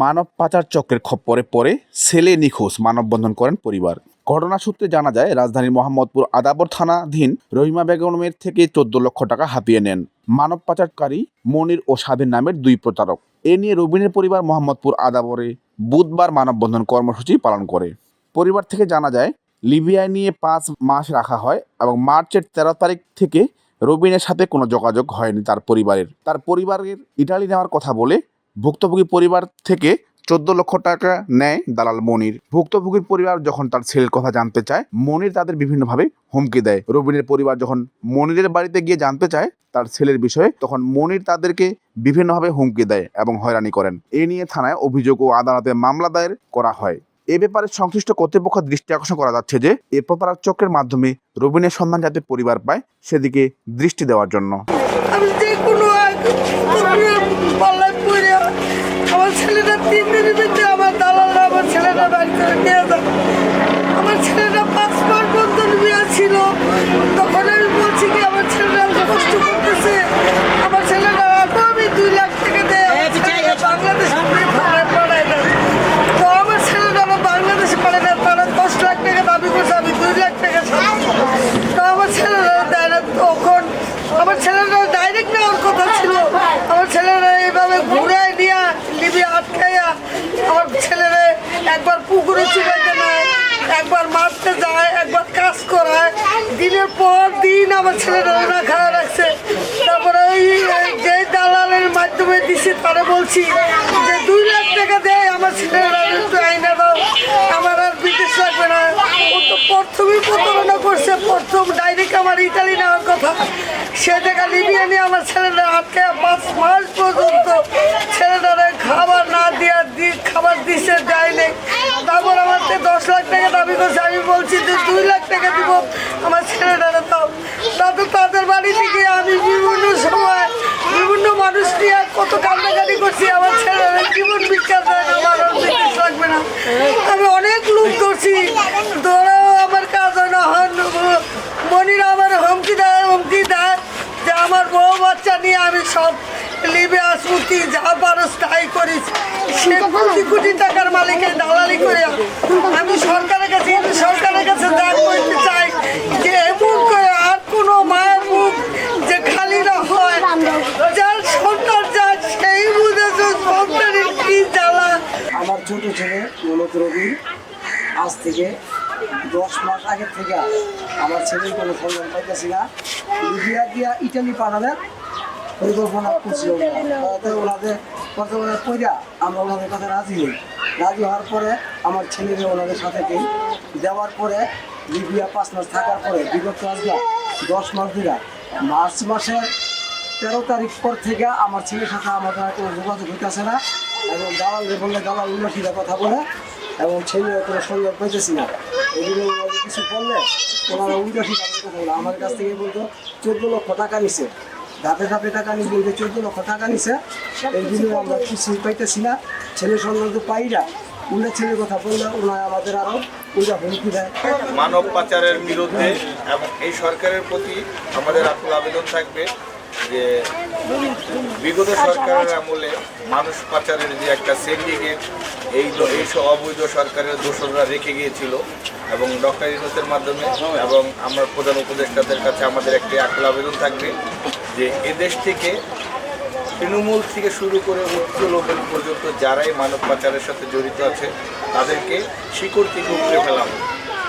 মানব পাচার চক্রের খপ্পরে পরে ছেলে নিখোঁজ, মানববন্ধন করেন পরিবার। ঘটনা সূত্রে জানা যায়, রাজধানীর মোহাম্মদপুর আদাবর থানাধীন রহিমা বেগমের থেকে চোদ্দ লক্ষ টাকা হাতিয়ে নেন। মানব পাচারকারী মনির ও স্বাধীন নামের দুই প্রতারক। এ নিয়ে রবিনের পরিবার মোহাম্মদপুর আদাবরে বুধবার মানববন্ধন কর্মসূচি পালন করে। পরিবার থেকে জানা যায়, লিবিয়ায় নিয়ে পাঁচ মাস রাখা হয় এবং মার্চের তেরো তারিখ থেকে রবিনের সাথে কোনো যোগাযোগ হয়নি তার পরিবারের। তার পরিবারের ইটালি নেওয়ার কথা বলে ভুক্তভোগী পরিবার থেকে চোদ্দ লক্ষ টাকা নেয় দালাল মনির। ভুক্তভোগীর পরিবার যখন তার ছেলের কথা জানতে চায়, মনির তাদের বিভিন্নভাবে হুমকি দেয়। রবিনের পরিবার যখন মনিরের বাড়িতে গিয়ে জানতে চায় তার ছেলের বিষয়ে, তখন মনির তাদেরকে বিভিন্নভাবে হুমকি দেয় এবং হয়রানি করেন। এ নিয়ে থানায় অভিযোগ ও আদালতে মামলা দায়ের করা হয়। এ ব্যাপারে সংশ্লিষ্ট কর্তৃপক্ষ দৃষ্টি আকর্ষণ করা যাচ্ছে যে, এ প্রতারক চক্রের মাধ্যমে রবিনের সন্ধান যাতে পরিবার পায়, সেদিকে দৃষ্টি দেওয়ার জন্য। ছেলেটা পাঁচ মাস বন্ধন বিয়ে ছিল তখন আমি বলছি কি আমার ছেলেটা এত কষ্ট করতেছে আমার ছেলেটা রাখো আমি দুই লাখ টাকা দেয় আমার ছেলেটা বাংলাদেশ পাঠায় না তো আমার ছেলেটা আমার বাংলাদেশে পাঠায় না তারা দশ লাখ টাকা দাবি করছে আমি দুই লাখ টাকা ছাড়ছি তো আমার ছেলেরা দেয় না তখন আমার ছেলেরা ডাইরেক্ট নেওয়ার কথা ছিল আমার ঘুরায় নিয়ে লিবি আটকাইয়া আমার ছেলেরা একবার পুকুরে চুবাইতে নেয় একবার মারতে যায়, একবার কাজ করায়। দিনের পর দিন আমার ছেলেরা রাখা রাখছে। তারপরে ওই যে দালালের মাধ্যমে দিছি, তারা বলছি যে দুই লাখ টাকা দেয় আমার ছেলেরা একটু আইনা দাও। আমার আর বিদেশ লাগবে না। ও তো প্রথমেই প্রতারণা করছে, প্রথম ডাইরেক্ট আমার ইতালি নেওয়ার কথা। সে জায়গা লিবিয়া নিয়ে আমার ছেলেরা আটকে পাঁচ মাস পর্যন্ত ছেলেটারে খাবার না দিয়া দি খাবার দিছে দেয়নি। তারপর আমার দশ লাখ টাকা দাবি করছে, আমি বলছি যে দুই লাখ টাকা দিব আমার ছেলেটারে দাও। তাতে তাদের বাড়ি থেকে আমি বিভিন্ন সময় বিভিন্ন মানুষ নিয়ে কত কান্নাকাটি করছি, আমার ছেলেরা জীবন না, আমার বিদেশ লাগবে না। আমি অনেক লোক করছি। ধরেও আমার কাজ না, হন, মনিরা আমার হুমকি দেয় হুমকি দেয় যে আমার বউ বাচ্চা নিয়ে আমি সব লিবে আসব কি, যা পারস তাই করিস সে কোটি কোটি টাকার মালিকের দালালি করে আমি সরকারের কাছে সরকারের কাছে যা করতে চাই যে এমন করে আর কোনো মায়ের মুখ যে খালি না হয়? যার সন্তান যায় সেই বুঝেছে সন্তানের কি জ্বালা। আমার ছোট ছেলে মূলত রবি। আজ থেকে দশ মাস আগে থেকে আমার ছেলের কোনো সন্ধান পাইতেছি না। লিবিয়া দিয়া ইটালি পাঠানোর পরিকল্পনা করছিল ওনাদের প্রথমে কইরা আমরা ওনাদের কথা রাজি হই। রাজি হওয়ার পরে আমার ছেলেকে ওনাদের সাথে দিই। দেওয়ার পরে লিবিয়া পাঁচ মাস থাকার পরে, বিগত আজকে দশ মাস দিলা মার্চ মাসের তেরো তারিখ পর থেকে আমার ছেলের সাথে আমাদের কোনো যোগাযোগ হইতেছে না এবং দালাল বললে দালাল উন্নতির কথা বলে এবং ছেলে কোনো সন্ধান পেতেছি না। এগুলো কিছু বললে ওনারা সিদ্ধান্ত কথা বলে। আমার কাছ থেকে বলতো, চোদ্দ লক্ষ টাকা নিছে। ধাপে ধাপে টাকা নিয়ে বলতে চোদ্দ লক্ষ টাকা নিছে। এইগুলো আমরা কিছু পাইতেছি না। ছেলে সন্ধান তো পাই না। উল্টা ছেলের কথা বললে ওনার আমাদের আরও উল্টা হুমকি দেয়। মানব পাচারের বিরুদ্ধে এবং এই সরকারের প্রতি আমাদের আকুল আবেদন থাকবে। যে বিগত সরকারের আমলে মানুষ পাচারের যে একটা সিন্ডিকেট এই দ- এই অবৈধ সরকারের দোষররা রেখে গিয়েছিল এবং ডক্টর ইউনুসের মাধ্যমে এবং আমার প্রধান উপদেষ্টাদের কাছে আমাদের একটি আকুল আবেদন থাকবে যে এদেশ থেকে তৃণমূল থেকে শুরু করে উচ্চ লেভেল পর্যন্ত যারাই মানব পাচারের সাথে জড়িত আছে, তাদেরকে শিকড় থেকে উপরে ফেলাম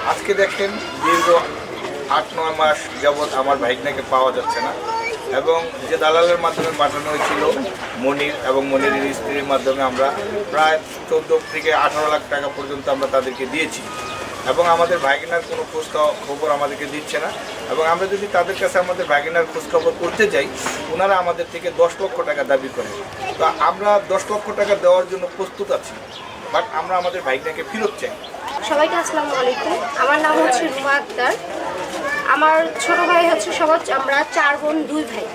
আজকে দেখেন দীর্ঘ আট, নয় মাস যাবৎ আমার ভাইকনাকে পাওয়া যাচ্ছে না। এবং যে দালালের মাধ্যমে পাঠানো হয়েছিল, মনির এবং মনিরের স্ত্রীর মাধ্যমে আমরা প্রায় চোদ্দ থেকে আঠারো লাখ টাকা পর্যন্ত আমরা তাদেরকে দিয়েছি। এবং আমাদের ভাগিনার কোনো খোঁজ খবর আমাদেরকে দিচ্ছে না। এবং আমরা যদি তাদের কাছে আমাদের ভাগিনার খোঁজ খবর করতে যাই ওনারা আমাদের থেকে দশ লক্ষ টাকা দাবি করে তো আমরা দশ লক্ষ টাকা দেওয়ার জন্য প্রস্তুত আছি, বাট আমরা আমাদের ভাইগনাকে ফেরত চাই। সবাইকে আসসালামু আলাইকুম। আমার নাম হচ্ছে রুমা আক্তার। আমার ছোট ভাই হচ্ছে সবার আমরা চার বোন দুই ভাই।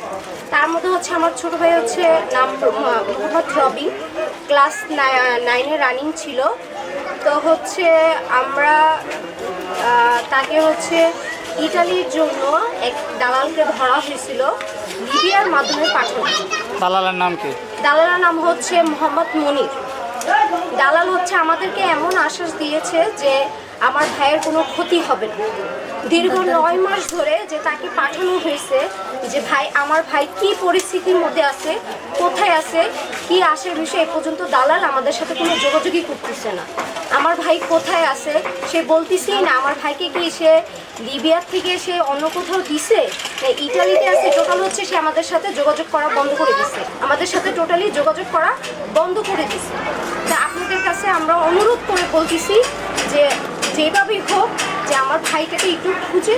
তার মধ্যে হচ্ছে আমার ছোট ভাই হচ্ছে নাম মোহা- মোহাম্মদ রবি। ক্লাস নাইনে রানিং ছিল। তো হচ্ছে আমরা তাকে হচ্ছে ইটালির জন্য এক দালালকে ধরা হয়েছিল লিবিয়ার মাধ্যমে পাঠানো। দালালের নাম কি? দালালের নাম হচ্ছে মোহাম্মদ মনির। দালাল হচ্ছে আমাদেরকে এমন আশ্বাস দিয়েছে যে আমার ভাইয়ের কোনো ক্ষতি হবে না। দীর্ঘ নয় মাস ধরে যে তাকে পাঠানো হয়েছে, যে ভাই, আমার ভাই কি পরিস্থিতির মধ্যে আছে, কোথায় আছে, কি আসে বিষয় এ পর্যন্ত দালাল আমাদের সাথে কোনো যোগাযোগই করতেছে না। আমার ভাই কোথায় আছে, সে বলতেছেই না। আমার ভাইকে কি সে লিবিয়ার থেকে সে অন্য কোথাও দিছে? ইটালিতে আছে, টোটাল হচ্ছে সে আমাদের সাথে যোগাযোগ করা বন্ধ করে দিছে। আমাদের সাথে টোটালি যোগাযোগ করা বন্ধ করে দিছে। তা আপনাদের কাছে আমরা অনুরোধ করে বলতেছি যে যেভাবেই হোক যে আমার ভাইটাকে একটু খুঁজে।